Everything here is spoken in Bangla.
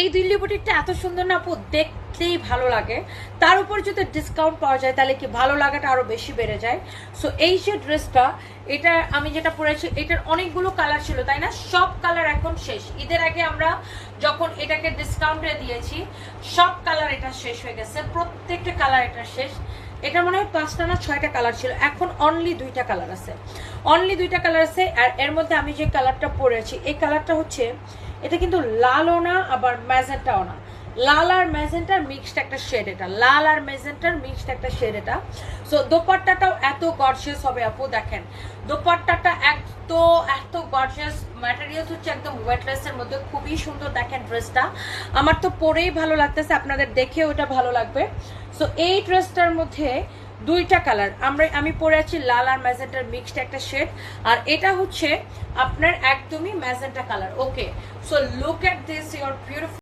এই দিল্লি বুটিকটা এত সুন্দর না, আপু, দেখতেই ভালো লাগে। তার উপর যদি ডিসকাউন্ট পাওয়া যায়, তাহলে কি ভালো লাগাটা আরও বেশি বেড়ে যায়? সো এই যে ড্রেসটা এটা আমি যেটা পরেছি, এটার অনেকগুলো কালার ছিল, তাই না? সব কালার এখন শেষ। ঈদের আগে আমরা যখন এটাকে ডিসকাউন্টে দিয়েছি, সব কালার এটা শেষ হয়ে গেছে, প্রত্যেকটা কালার এটা শেষ। এটা মনে হয় পাঁচটা না ছয়টা কালার ছিল, এখন অনলি দুইটা কালার আছে। অনলি দুইটা কালার আছে, আর এর মধ্যে আমি যে কালারটা পরেছি এই কালারটা হচ্ছে, এটা কিন্তু লালও না, আবার ম্যাজেন্টাও না। লাল আর ম্যাজেন্টার মিক্সড একটা শেড এটা। লাল আর ম্যাজেন্টার মিক্সড একটা শেড এটা। সো দোপাট্টাটাও এত গর্জিয়াস হবে আপু, দেখেন। দোপাট্টাটা এত এত গর্জিয়াস ম্যাটেরিয়ালস হচ্ছে একদম ওয়েটলেসের মধ্যে। খুবই সুন্দর, দেখেন ড্রেসটা আমার তো পরেই ভালো লাগতেছে, আপনাদের দেখেও এটা ভালো লাগবে। সো এই ড্রেসটার মধ্যে দুইটা কালার। আমরা, আমি পরে আছি লাল আর ম্যাজেন্টার মিক্সড একটা শেড। আর এটা হচ্ছে আপনার একদমই magenta colour. Okay so look at this your beautiful